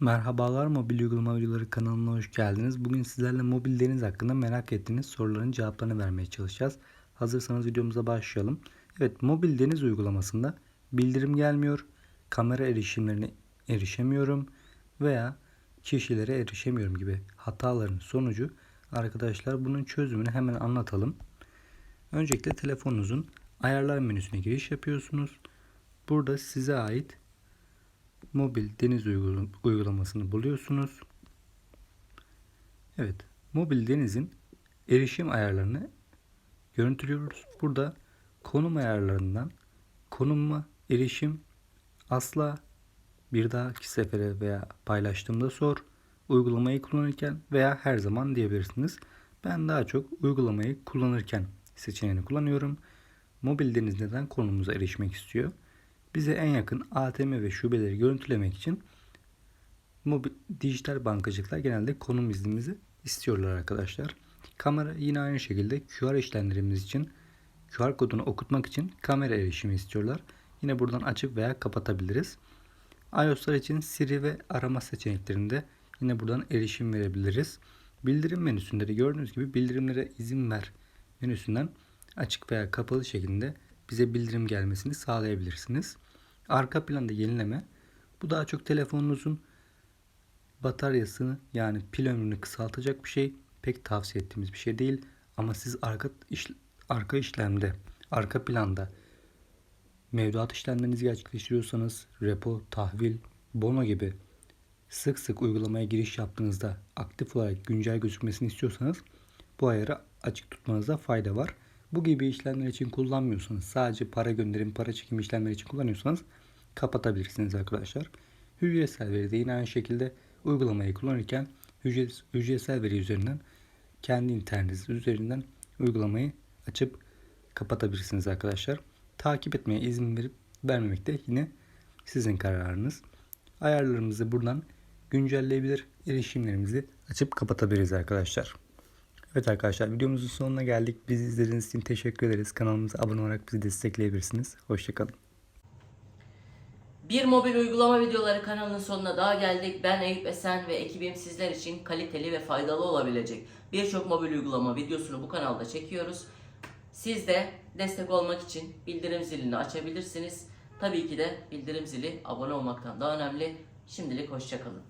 Merhabalar mobil uygulama videoları kanalına hoş geldiniz. Bugün sizlerle mobil deniz hakkında merak ettiğiniz soruların cevaplarını vermeye çalışacağız. Hazırsanız videomuza başlayalım. Evet mobil deniz uygulamasında bildirim gelmiyor, kamera erişimlerine erişemiyorum veya kişilere erişemiyorum gibi hataların sonucu arkadaşlar bunun çözümünü hemen anlatalım. Öncelikle telefonunuzun ayarlar menüsüne giriş yapıyorsunuz. Burada size ait mobil deniz uygul- uygulamasını buluyorsunuz. Evet, mobil denizin erişim ayarlarını görüntülüyoruz. Burada konum ayarlarından konumma erişim asla bir dahaki sefere veya paylaştığımda sor, uygulamayı kullanırken veya her zaman diyebilirsiniz. Ben daha çok uygulamayı kullanırken seçeneğini kullanıyorum. Mobil deniz neden konumumuza erişmek istiyor? Bize en yakın ATM ve şubeleri görüntülemek için mobil, dijital bankacılıklar genelde konum iznimizi istiyorlar arkadaşlar. Kamera yine aynı şekilde QR işlemlerimiz için QR kodunu okutmak için kamera erişimi istiyorlar. Yine buradan açıp veya kapatabiliriz. iOS'lar için Siri ve arama seçeneklerinde yine buradan erişim verebiliriz. Bildirim menüsünde de gördüğünüz gibi bildirimlere izin ver menüsünden açık veya kapalı şeklinde bize bildirim gelmesini sağlayabilirsiniz. Arka planda yenileme. Bu daha çok telefonunuzun bataryasını yani pil ömrünü kısaltacak bir şey. Pek tavsiye ettiğimiz bir şey değil. Ama siz arka iş, arka işlemde, arka planda mevduat işlemlerinizi gerçekleştiriyorsanız repo, tahvil, bono gibi sık sık uygulamaya giriş yaptığınızda aktif olarak güncel gözükmesini istiyorsanız bu ayarı açık tutmanızda fayda var. Bu gibi işlemler için kullanmıyorsanız sadece para gönderim, para çekim işlemleri için kullanıyorsanız kapatabilirsiniz arkadaşlar. Hücresel veri de yine aynı şekilde uygulamayı kullanırken hücres- hücresel veri üzerinden kendi internetiniz üzerinden uygulamayı açıp kapatabilirsiniz arkadaşlar. Takip etmeye izin verip vermemek de yine sizin kararınız. Ayarlarımızı buradan güncelleyebilir, erişimlerimizi açıp kapatabiliriz arkadaşlar. Evet arkadaşlar videomuzun sonuna geldik. Bizi izlediğiniz için teşekkür ederiz. Kanalımıza abone olarak bizi destekleyebilirsiniz. Hoşçakalın. Bir mobil uygulama videoları kanalının sonuna daha geldik. Ben Eyüp Esen ve ekibim sizler için kaliteli ve faydalı olabilecek birçok mobil uygulama videosunu bu kanalda çekiyoruz. Siz de destek olmak için bildirim zilini açabilirsiniz. Tabii ki de bildirim zili abone olmaktan daha önemli. Şimdilik hoşçakalın.